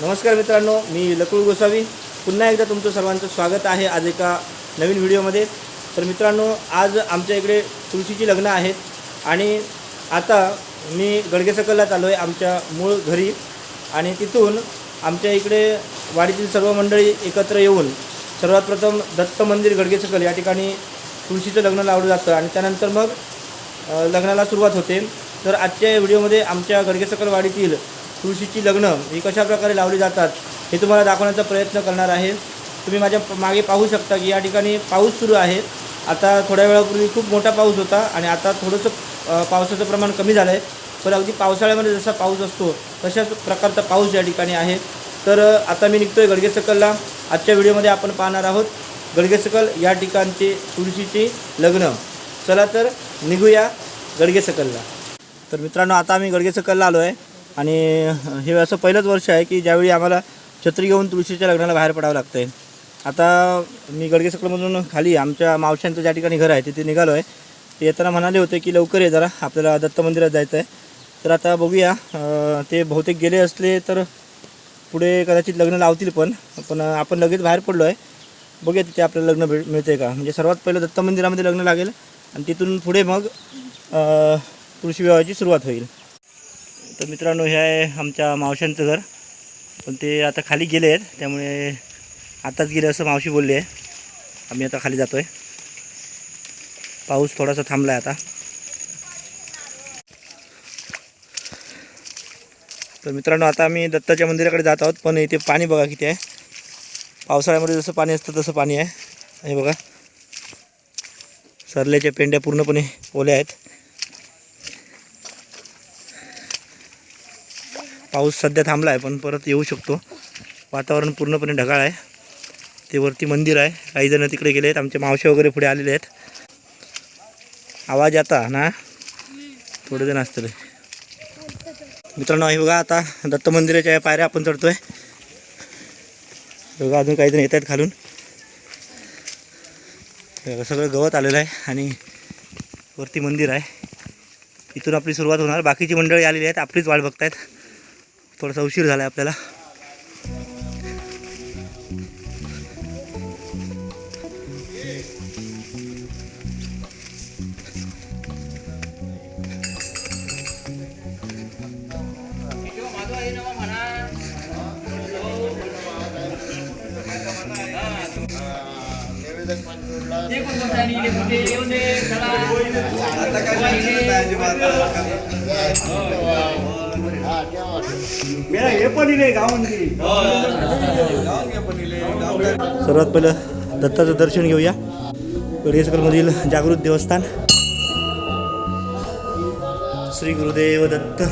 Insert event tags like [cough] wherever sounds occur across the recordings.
नमस्कार मित्रांनो मी लकुळ गोसावी. पुन्हा एकदा तुमचं सर्वांचं स्वागत आहे आज एका नवीन व्हिडिओमध्ये. तर मित्रांनो आज आमच्या इकडे तुळशीची लग्न आहेत आणि आता मी गडगेसकललाच आलो आहे आमच्या मूळ घरी. आणि तिथून आमच्या इकडे वाडीतील सर्व मंडळी एकत्र येऊन सर्वात प्रथम दत्त मंदिर गडगेसकल या ठिकाणी तुळशीचं लग्न लावलं जातं आणि त्यानंतर मग लग्नाला सुरुवात होते. तर आजच्या व्हिडिओमध्ये आमच्या गडगेसकल वाडीतील तुळशीची लग्न ही कशा प्रकारे लावली जातात हे तुम्हाला दाखवण्याचा प्रयत्न करणार आहे. तुम्ही माझ्या मागे पाहू शकता की या ठिकाणी पाऊस सुरू आहे. आता थोड्या वेळापूर्वी खूप मोठा पाऊस होता आणि आता थोडंसं पावसाचं प्रमाण कमी झालं आहे पण अगदी पावसाळ्यामध्ये जसा पाऊस असतो तशाच प्रकारचा पाऊस या ठिकाणी आहे. तर आता मी निघतो आहे गडगे गडगेसकलला. आजच्या व्हिडिओमध्ये आपण पाहणार आहोत गडगेसकल या ठिकाणचे तुळशीचे लग्न. चला तर निघूया गडगेसकलला. तर मित्रांनो आता आम्ही गडगेसकलला आलो आहे आणि हे असं पहिलंच वर्ष आहे की ज्यावेळी आम्हाला छत्री घेऊन तुळशीच्या लग्नाला बाहेर पडावं लागतं आहे आता मी गडगे गडगेसकलमधून खाली आमच्या मावशांचं ज्या ठिकाणी घर आहे तिथे निघालो आहे ते येताना म्हणाले होते की लवकर ये जरा आपल्याला दत्त मंदिरात जायचं आहे तर आता बघूया ते बहुतेक गेले असले तर पुढे कदाचित लग्न लावतील पण पण आपण लगेच बाहेर पडलो आहे बघूया तिथे आपल्याला लग्न भेट मिळते का? म्हणजे सर्वात पहिलं दत्त मंदिरामध्ये लग्न लागेल आणि तिथून पुढे मग तुळशी विवाहाची सुरुवात होईल. तर मित्रांनो हे आहे आमच्या मावशांचं घर. पण ते आता खाली गेले आहेत त्यामुळे आताच गेले असं मावशी बोलली आहे. आम्ही आता खाली जातो आहे पाऊस थोडासा थांबला आहे आता. तर मित्रांनो आता आम्ही दत्ताच्या मंदिराकडे जात आहोत पण इथे पाणी बघा किती आहे. पावसाळ्यामध्ये जसं पाणी असतं तसं पाणी आहे. हे बघा. सरल्याच्या पेंड्या पूर्णपणे ओल्या आहेत. पाऊस सध्या थांबला आहे पण परत येऊ शकतो. वातावरण पूर्णपणे ढगाळ आहे. ते वरती मंदिर आहे. काही जण तिकडे गेले आहेत आमचे मावशे वगैरे पुढे आलेले आहेत. आवाज आता ना? थोडे जण असतले. मित्रांनो हे बघा आता दत्त मंदिराच्या या पायऱ्या आपण चढतोय. बघा अजून काही जण येत आहेत खालून. सगळं गवत आलेलं आहे आणि वरती मंदिर आहे. इथून आपली सुरुवात होणार. बाकीची मंडळी आलेली आहेत. आपलीच वाट बघतायत. थोडासा उशीर झाला आहे आपल्याला सर्वात पहिलं दत्ताचं दर्शन घेऊया. मधील जागृत देवस्थान. श्री गुरुदेव दत्त.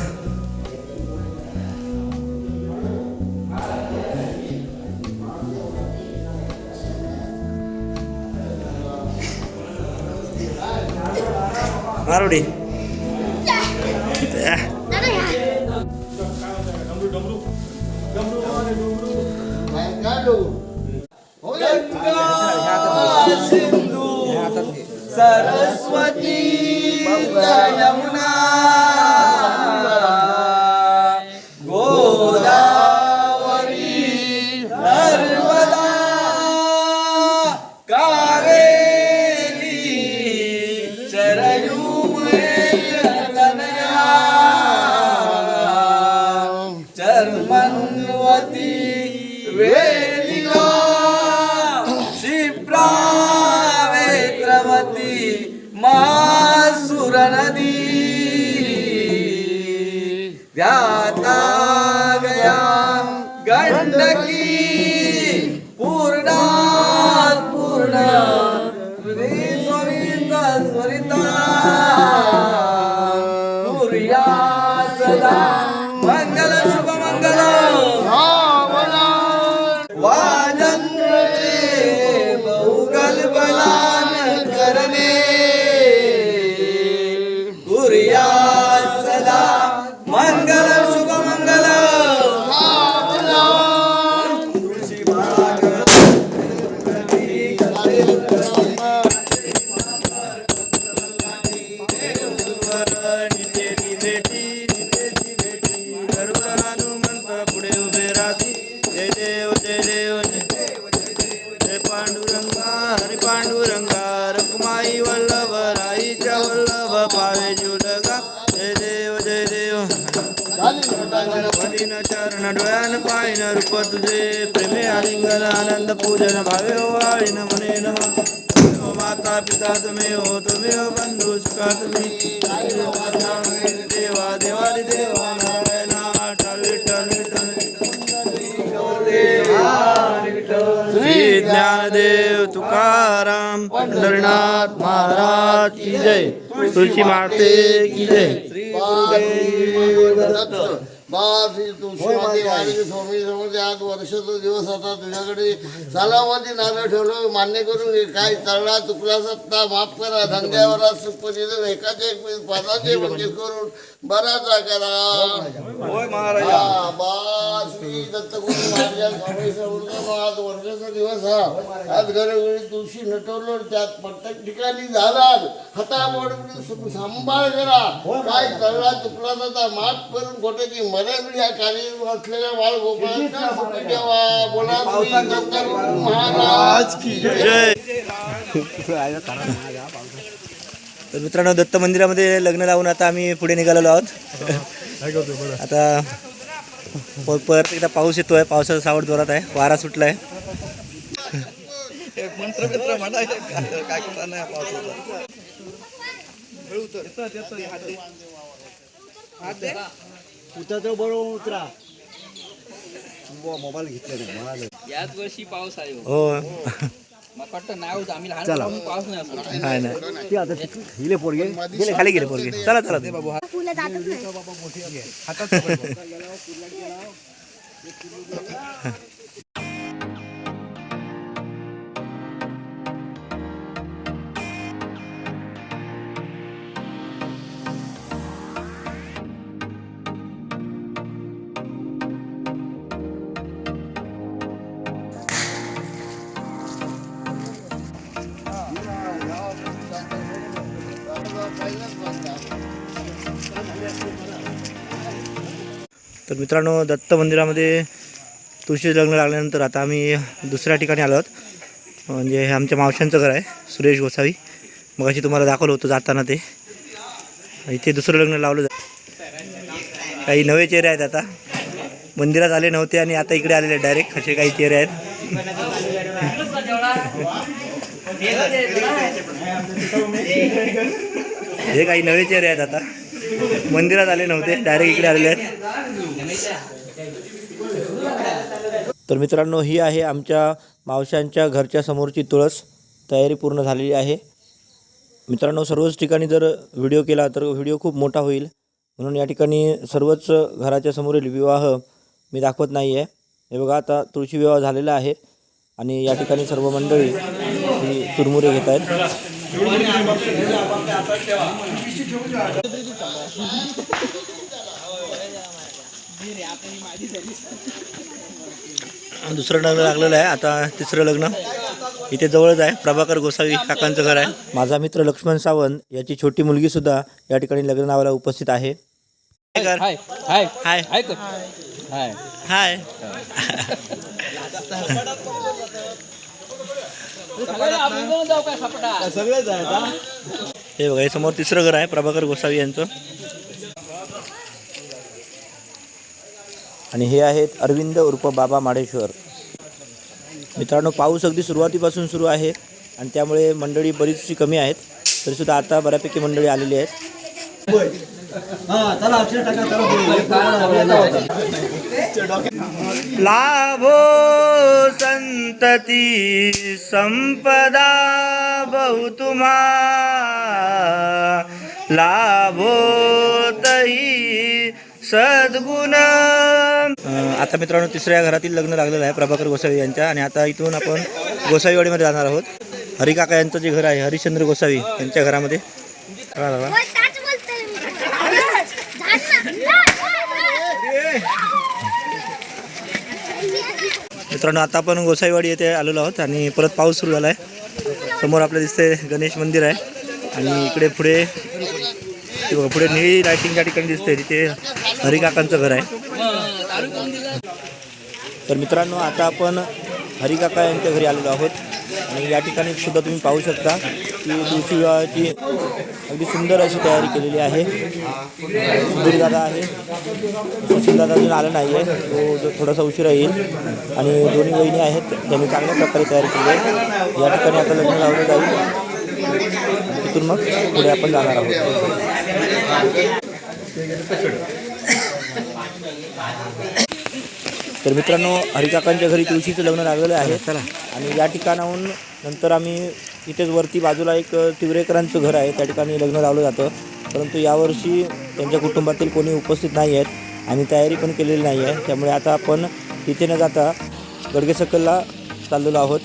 मारोडी. सरस्वती जय चरण डोळ्यान पायन रूप तुझे प्रेमे आलिंगन आनंद पूजन भावे वाळीन मने नम माता पिता तुम्ही हो तुम्ही हो बंधू सुखा तुम्ही देवा देवाली देवा नारायणा विठ्ठल विठ्ठल विठ्ठल श्री ज्ञानदेव तुकाराम पंढरनाथ महाराज की जय. तुळशी माते की जय. स्वामी समज आज वर्षाचा दिवस आता तुझ्याकडे सालामध्ये नारळ ठेवलं मान्य करून घे काय चालला चुकला सत्ता माफ करा धंद्यावर सुखपतीचं एकाचे एक पीस पादाचे म्हणजे करून बराचा करा होय महाराज. हा, बा श्री दत्तगुरु महाराज स्वामी समर्थ आज वर्षाचा दिवस हा. आज घरोघरी तुळशी नटवलं त्यात प्रत्येक ठिकाणी झाला हाताबोड सांभाळ करा. काय तळला चुकला जाता माफ करून खोट्याची मर्यादा या कार्य असलेल्या बाळ गोपाळांना सुखी ठेवा. बोला श्री दत्तगुरु महाराज. जय. [laughs] तर मित्रांनो दत्त मंदिरामध्ये लग्न लावून आता आम्ही पुढे निघालेलो आहोत. [laughs] आता परत एकदा पाऊस येतोय. पावसाचा सावट जोरात आहे. वारा सुटलाय. नाही पावसाचा याच वर्षी पाऊस आहे हो. नाही असतो काय नाही गेले खाली गेले पोरगे. चला चला. ते बाबू. [laughs] तर मित्रांनो दत्त मंदिरामध्ये तुळशी लग्न लागल्यानंतर आता आम्ही दुसऱ्या ठिकाणी आलो आहोत. म्हणजे हे आमच्या मावशांचं घर आहे सुरेश गोसावी. मग अशी तुम्हाला दाखवलं होतं जाताना ते. इथे दुसरं लग्न लावलं जातं काही नवे चेहरे आहेत आता. मंदिरात आले नव्हते आणि आता इकडे आलेले डायरेक्ट असे काही चेहरे आहेत. हे काही नवे चेहरे आहेत आता. मंदिरात आले नव्हते डायरेक्ट इकडे आलेले आहेत. तर मित्रांनो ही आहे आमच्या मावशांच्या घरच्या समोरची तुळस. तयारी पूर्ण झालेली आहे. मित्रांनो सर्वच ठिकाणी जर व्हिडिओ केला तर व्हिडिओ खूप मोठा होईल. म्हणून या ठिकाणी सर्वच घराच्या समोरील विवाह मी दाखवत नाही आहे हे बघा आता तुळशी विवाह झालेला आहे आणि या ठिकाणी सर्व मंडळी ही चुरमुरे घेत आहेत. दुसरं लग्न लागलेलं आहे आता तिसरं लग्न. इथे जवळच आहे प्रभाकर गोसावी काकांचं घर आहे. माझा मित्र लक्ष्मण सावंत याची छोटी मुलगी सुद्धा या ठिकाणी लग्न नावाला उपस्थित आहे? हाय हाय हाय. हाय. हाय [laughs] हाय आपण जाऊन जाऊ काय सापडा सगळेच हे. बघा हे समोर तिसरं घर आहे प्रभाकर गोसावी यांचं. आणि हे आहेत अरविंद उर्फ बाबा माडेश्वर. मित्रांनो पाऊस अगदी सुरुवातीपासून सुरू आहे आणि त्यामुळे मंडळी बरीचशी कमी आहेत. तरीसुद्धा आता बऱ्यापैकी मंडळी आलेली आहेत. हा लाभो संतती संपदा बहुतुमा लाभो तही सद्गुण. आता मित्रांनो तिसऱ्या घरातील लग्न लागलेलं आहे प्रभाकर गोसावी यांच्या आणि आता इथून आपण गोसावीवाडीमध्ये जाणार आहोत. हरिकाका यांचं जे घर आहे हरिश्चंद्र गोसावी यांच्या घरामध्ये चला, चला. बोल, ताच बोलतोय मी. झाड ना, झाड, झाड. मित्रांनो आता आपण गोसाईवाडी येथे आलेलो आहोत आणि परत पाऊस सुरू झाला आहे समोर आपल्या दिसते गणेश मंदिर आहे. आणि इकडे पुढे पुढे निळी लायटिंगच्या ठिकाणी दिसते तिथे हरिकाकांचं घर आहे. तर मित्रांनो आता आपण हरिकाका यांच्या घरी आलेलो आहोत. आणि या ठिकाणी सुद्धा तुम्ही पाहू शकता की तुळशी विवाहाची अगदी सुंदर अशी तयारी केलेली आहे. सुधीर दादा आहे. सुशील दादा अजून आला नाही आहे तो जो थोडासा उशिरा येईल. आणि दोन्ही वहिनी आहेत. त्यांनी चांगल्या प्रकारे तयारी केली आहे. या ठिकाणी आता लग्न लावलं जाईल. तिथून मग पुढे आपण जाणार आहोत. तर मित्रांनो हरिकाकांच्या घरी तुळशीचं लग्न लागलेलं आहे. चला आणि या ठिकाणाहून नंतर आम्ही इथेच वरती बाजूला एक तिवरेकरांचं घर आहे. त्या ठिकाणी लग्न लावलं जातं. परंतु यावर्षी त्यांच्या कुटुंबातील कोणी उपस्थित नाही आहेत आणि तयारी पण केलेली नाही आहे. त्यामुळे आता आपण तिथे न जाता गडगेसकलला चाललेलो आहोत.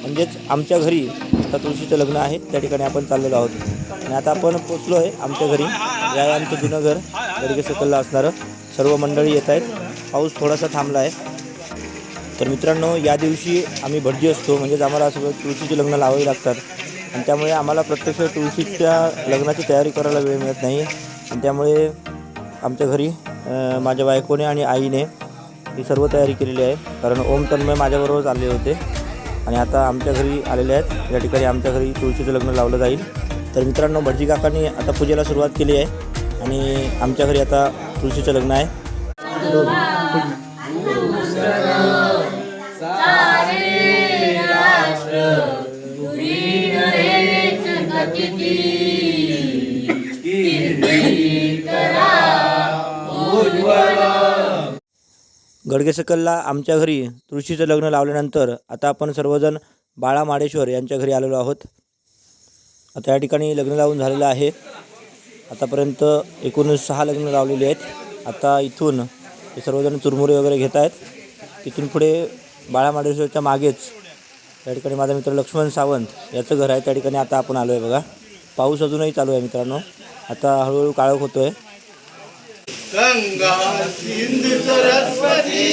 म्हणजेच आमच्या घरी आता तुळशीचं लग्न आहे. त्या ठिकाणी आपण चाललेलो आहोत. आणि आता आपण पोचलो आहे आमच्या घरी. आहे आमचं जुनं घर गडगेसकलला असणारं. सर्व मंडळी येत आहेत. पाऊस थोडासा थांबला आहे. तर मित्रांनो या दिवशी आम्ही भटजी असतो म्हणजेच आम्हाला असं तुळशीची लग्न लावावी लागतात. आणि त्यामुळे आम्हाला प्रत्यक्ष तुळशीच्या लग्नाची तयारी करायला वेळ मिळत नाही. आणि त्यामुळे आमच्या घरी माझ्या बायकोने आणि आईने ही सर्व तयारी केलेली आहे. कारण ओम तन्मय माझ्याबरोबर आले होते. आणि आता आमच्या घरी आलेले आहेत. या ठिकाणी आमच्या घरी तुळशीचं लग्न लावलं जाईल. तर मित्रांनो भटजी काकांनी आता पूजेला सुरुवात केली आहे. आणि आमच्या घरी आता तुळशीचं लग्न आहे. गडगे सकलला आमच्या घरी तुळशीचं लग्न लावल्यानंतर आता आपण सर्वजण बाळा माडेश्वर यांच्या घरी आलेलो आहोत. आता या ठिकाणी लग्न लावून झालेलं आहे. आतापर्यंत एकूण सहा लग्न लावलेली आहेत. आता इथून हे सर्वजण चुरमुरे वगैरे घेत आहेत. तिथून पुढे बाळा माडेश्वरच्या मागेच त्या ठिकाणी माझा मित्र लक्ष्मण सावंत याचं घर आहे. त्या ठिकाणी आता आपण आलो आहे बघा. पाऊस अजूनही चालू आहे मित्रांनो. आता हळूहळू काळोख होतो आहे सरस्वती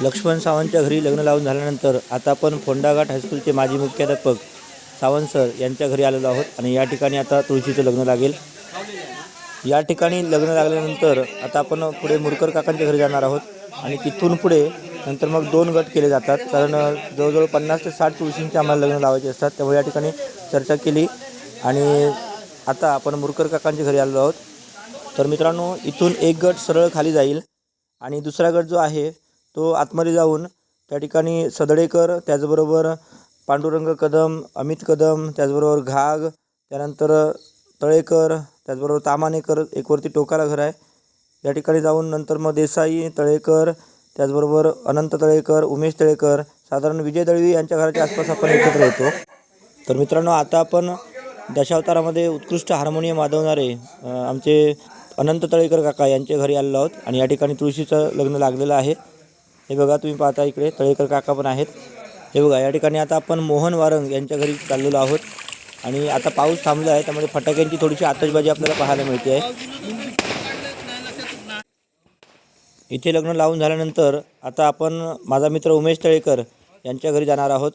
लक्ष्मण सावंतच्या घरी लग्न लावून झाल्यानंतर आता आपण फोंडाघाट हायस्कूलचे माजी मुख्याध्यापक सावंत सर यांच्या घरी आलेलो आहोत आणि या ठिकाणी आता तुळशीचं लग्न लागेल. या ठिकाणी लग्न लागल्यानंतर आता आपण पुढे मुरकर काकांच्या घरी जाणार आहोत आणि तिथून पुढे नंतर मग दोन गट केले जातात. कारण जवळजवळ पन्नास ते साठ तुळशींचे आम्हाला लग्न लावायचे असतात. त्यामुळे या ठिकाणी चर्चा केली आणि आता आपण मुरकर काकांच्या घरी आलेलो आहोत. तर मित्रांनो इथून एक गट सरळ खाली जाईल आणि दुसरा गट जो आहे तो आतमध्ये जाऊन त्या ठिकाणी सदडेकर त्याचबरोबर पांडुरंग कदम अमित कदम त्याचबरोबर घाग त्यानंतर तळेकर त्याचबरोबर तामानेकर एकवरती टोकाला घर आहे. या ठिकाणी जाऊन नंतर मग देसाई तळेकर त्याचबरोबर अनंत तळेकर उमेश तळेकर साधारण विजय दळवी यांच्या घराच्या आसपास आपण एकत्र येतो. तर मित्रांनो आता आपण दशावतारामध्ये उत्कृष्ट हार्मोनियम वाजवणारे आमचे अनंत तळेकर काका यांच्या घरी आलेलो आहोत आणि या ठिकाणी तुळशीचं लग्न लागलेलं आहे. हे बघा तुम्ही पाहता इकडे तळेकर काका पण आहेत. हे बघा या ठिकाणी आता आपण मोहन वारंग यांच्या घरी चाललेलो आहोत. आणि आता पाऊस थांबला आहे त्यामुळे फटाक्यांची थोडीशी आतषबाजी आपल्याला पाहायला मिळते आहे. इथे लग्न लावून झाल्यानंतर आता आपण माझा मित्र उमेश तळेकर यांच्या घरी जाणार आहोत.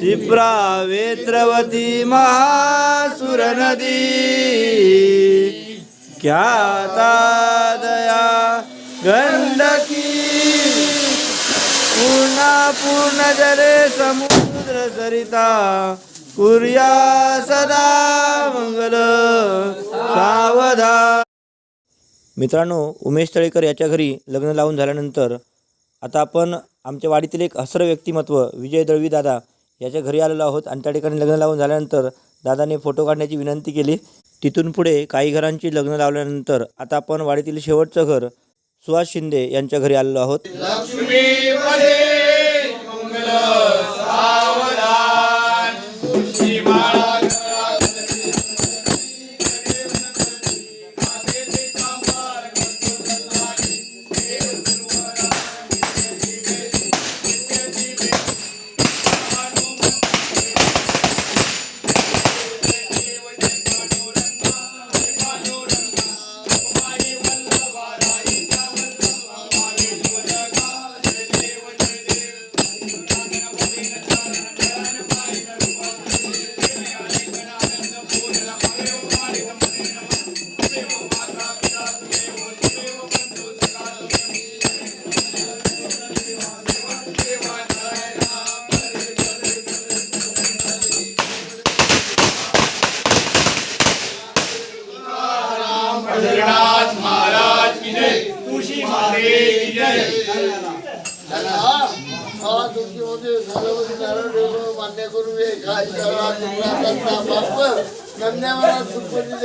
शिप्रा वेत्रवती महासुर नदी क्या आता गंडकी पुन्हा पूर्ण जरे समुद्र सरिता। कुर्या सदा मंगल। सावधा मित्रांनो उमेश तळेकर याच्या घरी लग्न लावून झाल्यानंतर आता आपण आमच्या वाडीतील एक हसरं व्यक्तिमत्व विजय दळवी दादा याच्या घरी आलेलो आहोत आणि त्या ठिकाणी लग्न लावून झाल्यानंतर दादाने फोटो काढण्याची विनंती केली. तिथून पुढे काही घरांची लग्न लावल्यानंतर आता आपण वाडीतील शेवटचं घर सुहास शिंदे यांच्या घरी आलेलो आहोत.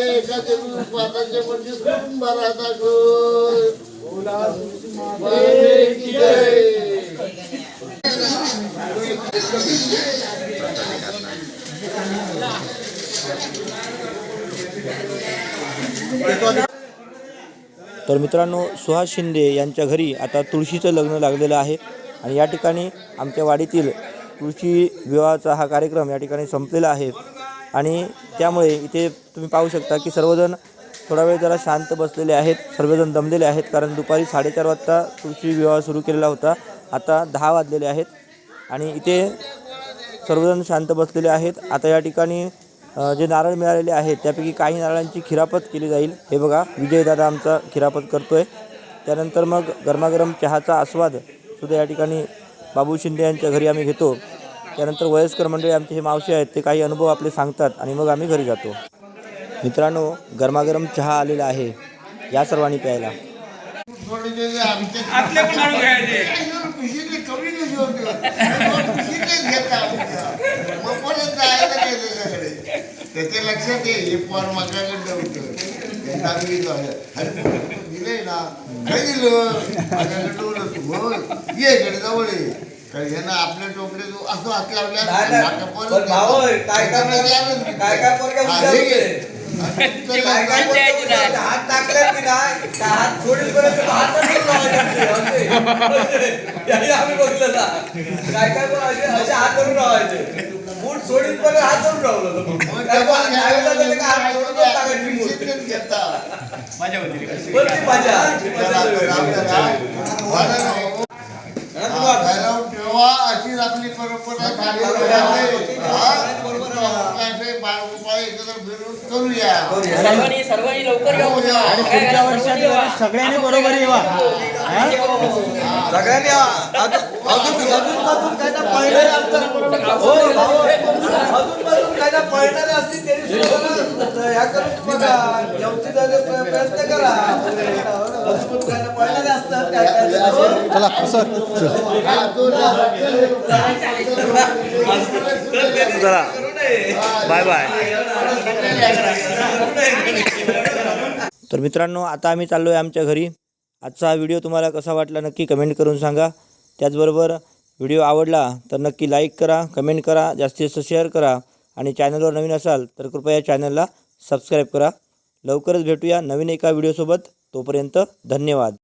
एका देवी पाताचे पंचवीस करून बारा दाखव तर मित्रांनो सुहास शिंदे यांच्या घरी आता तुळशीचं लग्न लागलेलं आहे. आणि या ठिकाणी आमच्या वाडीतील तुळशी विवाहाचा हा कार्यक्रम या ठिकाणी संपलेला आहे. आणि त्यामुळे इथे तुम्ही पाहू शकता की सर्वजण थोडा वेळ जरा शांत बसलेले आहेत. सर्वजण दमलेले आहेत कारण दुपारी साडेचार वाजता तुळशी विवाह सुरू केलेला होता. आता दहा वाजलेले आहेत आणि इथे सर्वजण शांत बसलेले आहेत. आता या ठिकाणी जे नारळ मिळालेले आहेत त्यापैकी काही नारळांची खिरापत केली जाईल. हे बघा विजयदादा आमचा खिरापत करतो आहे त्यानंतर मग गरमागरम चहाचा आस्वाद सुद्धा या ठिकाणी बाबू शिंदे यांच्या घरी आम्ही घेतो. त्यानंतर वयस्कर मंडळी आमचे हे मावशी आहेत ते काही अनुभव आपले सांगतात आणि मग आम्ही घरी जातो. मित्रांनो गरमागरम चहा आलेला आहे. या सर्वांनी प्यायला. [laughs] त्याच्या लक्षात ये हे पोर माझ्याकडे होतं. दिलंय ना. काय दिलं? माझ्याकडे हो ये इकडे जवळ ये. कारण आपल्या टोपले तू असं हात लावल्या. होते. टाकले की नाही? त्या हात सोडीपर्यंत आम्ही काय काय पण असे असे हात धरून लावायचे. तेव्हा पण हात मजा भैरव ठेवा अशीच आपली परंपरा सर्वांनी सर्वांनी लवकर येऊ आणि पुढच्या वर्षात सगळ्यांनी बरोबर येवा. सगळ्यांनी अजून अजून अजून मधून काय ना पळणारे असतात? हो भाऊ. अजून मधून काय ना पळणारे असतील त्यांनी सुद्धा ह्या करून बघा जेवती जागे प्रयत्न करा. अजून मधून काय ना पळणारे असतात काय काय चला. Bye bye. तर मित्रांनो आता आम्ही चाललो आहे आमच्या घरी. आजचा हा व्हिडिओ तुम्हाला कसा वाटला नक्की कमेंट करून सांगा. त्याचबरोबर व्हिडिओ आवडला तर नक्की लाईक करा कमेंट करा जास्तीत जास्त शेअर करा. आणि चॅनलवर नवीन असाल तर कृपया चॅनलला सबस्क्राईब करा. लवकरच भेटूया नवीन एका व्हिडिओसोबत तोपर्यंत धन्यवाद.